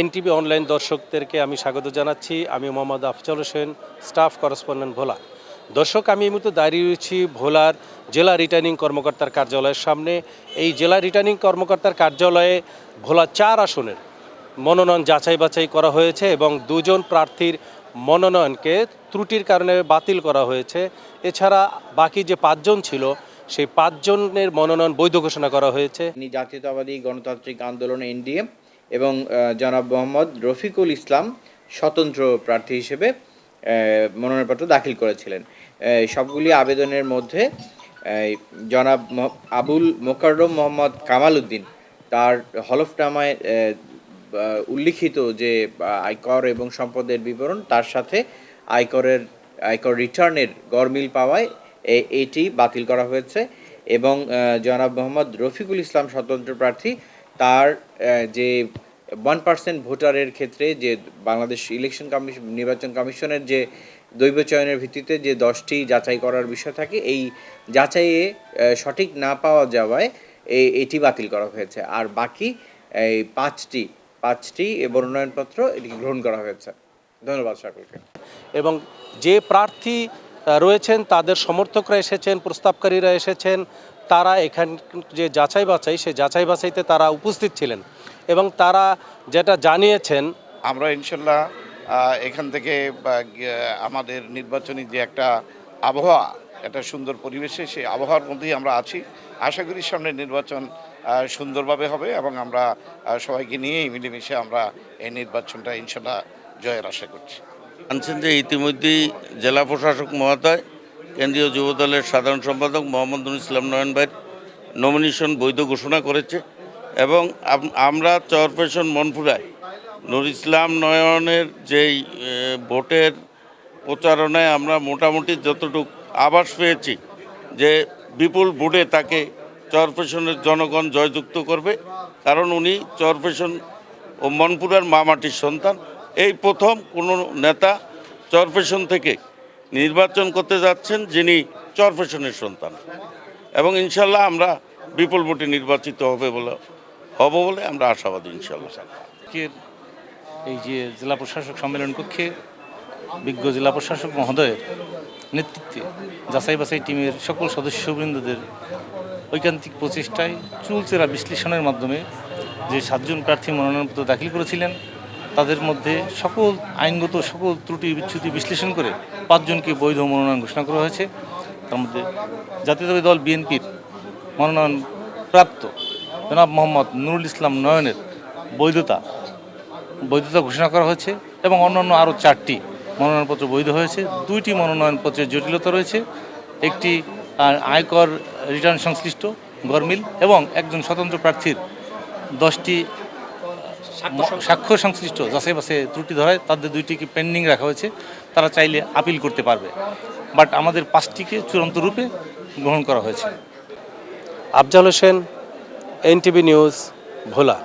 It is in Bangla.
এনটিভি অনলাইন দর্শকদেরকে আমি স্বাগত জানাচ্ছি। আমি মোহাম্মদ আফজাল হোসেন, স্টাফ করেসপন্ডেন্ট ভোলা। দর্শক, আমি এই মুহূর্তে দাঁড়িয়ে রয়েছি ভোলার জেলা রিটার্নিং কর্মকর্তার কার্যালয়ের সামনে। এই জেলা রিটার্নিং কর্মকর্তার কার্যালয়ে ভোলা চার আসনের মনোনয়ন যাচাই বাছাই করা হয়েছে এবং দুজন প্রার্থীর মনোনয়নকে ত্রুটির কারণে বাতিল করা হয়েছে। এছাড়া বাকি যে পাঁচজন ছিল, সেই পাঁচজনের মনোনয়ন বৈধ ঘোষণা করা হয়েছে। জাতীয়তাবাদী গণতান্ত্রিক আন্দোলন, এনডিএম এবং জনাব মোহাম্মদ রফিকুল ইসলাম স্বতন্ত্র প্রার্থী হিসেবে মনোনয়নপত্র দাখিল করেছিলেন। সবগুলি আবেদনের মধ্যে জনাব আবুল মোকাররম মোহাম্মদ কামাল উদ্দিন তার হলফনামায় উল্লিখিত যে আয়কর এবং সম্পদের বিবরণ তার সাথে আয়করের, আয়কর রিটার্নের গরমিল পাওয়ায় এটি বাতিল করা হয়েছে এবং জনাব মোহাম্মদ রফিকুল ইসলাম স্বতন্ত্র প্রার্থী তার যে ওয়ান পার্সেন্ট ভোটারের ক্ষেত্রে যে বাংলাদেশ ইলেকশন কমিশন নির্বাচন কমিশনের যে দৈব চয়নের ভিত্তিতে যে দশটি যাচাই করার বিষয় থাকে, এই যাচাইয়ে সঠিক না পাওয়া যাওয়ায় এটি বাতিল করা হয়েছে। আর বাকি এই পাঁচটি পাঁচটি মনোনয়নপত্র এটি গ্রহণ করা হয়েছে। ধন্যবাদ সকলকে। এবং যে প্রার্থী রয়েছেন, তাদের সমর্থকরা এসেছেন, প্রস্তাবকারীরা এসেছেন, তারা এখান যে যাচাই বাছাই সে যাচাই বাছাইতে তারা উপস্থিত ছিলেন। এবং তারা যেটা জানিয়েছেন আমরা ইনশাল্লাহ এখান থেকে আমাদের নির্বাচনী যে একটা আবহাওয়া একটা সুন্দর পরিবেশে সেই আবহাওয়ার মধ্যেই আমরা আছি। আশা করি সামনে নির্বাচন সুন্দরভাবে হবে এবং আমরা সবাইকে নিয়েই মিলেমিশে আমরা এই নির্বাচনটা ইনশাল্লাহ জয়ের আশা করছি। জানছেন যে ইতিমধ্যেই জেলা প্রশাসক মহোদয় কেন্দ্রীয় যুবদলের সাধারণ সম্পাদক মোহাম্মদুল ইসলাম নয়ন ভাইয়ের নমিনেশন বৈধ ঘোষণা করেছে। এবং আমরা চরপেশন মনপুরায়। নুর ইসলাম নয়নের যেই ভোটের প্রচারণায় আমরা মোটামুটি যতটুকু আভাস পেয়েছি যে বিপুল ভোটে তাকে চরপেশনের জনগণ জয়যুক্ত করবে। কারণ উনি চরপেশন ও মনপুরার মামাটির সন্তান। এই প্রথম কোনো নেতা চরপেশন থেকে নির্বাচন করতে যাচ্ছেন যিনি চরপেশনের সন্তান। এবং ইনশাল্লাহ আমরা বিপুল ভোটে নির্বাচিত হবে বলে হব বলে আমরা আশাবাদী ইনশাল্লাহ এই যে জেলা প্রশাসক সম্মেলন কক্ষে বিজ্ঞ জেলা প্রশাসক মহোদয়ের নেতৃত্বে যাচাই বাছাই টিমের সকল সদস্যবৃন্দদের ঐকান্তিক প্রচেষ্টায় চুলচেরা বিশ্লেষণের মাধ্যমে যে সাতজন প্রার্থী মনোনয়নপত্র দাখিল করেছিলেন, তাদের মধ্যে সকল আইনগত, সকল ত্রুটি বিচ্যুতি বিশ্লেষণ করে পাঁচজনকে বৈধ মনোনয়ন ঘোষণা করা হয়েছে। তার মধ্যে জাতীয়তাবাদী দল বিএনপির মনোনয়ন প্রাপ্ত জনাব মোহাম্মদ নুরুল ইসলাম নয়নের বৈধতা বৈধতা ঘোষণা করা হয়েছে এবং অন্যান্য আরও চারটি মনোনয়নপত্র বৈধ হয়েছে। দুইটি মনোনয়নপত্রের জটিলতা রয়েছে। একটি আয়কর রিটার্ন সংশ্লিষ্ট গরমিল এবং একজন স্বতন্ত্র প্রার্থীর দশটি স্বাক্ষর সংশ্লিষ্ট। যাচাই বাসে ত্রুটি ধরায় তাদের দুইটিকে পেন্ডিং রাখা হয়েছে। তারা চাইলে আপিল করতে পারবে। বাট আমাদের পাঁচটিকে চূড়ান্ত রূপে গ্রহণ করা হয়েছে। Afzal Hossain NTV news Bhola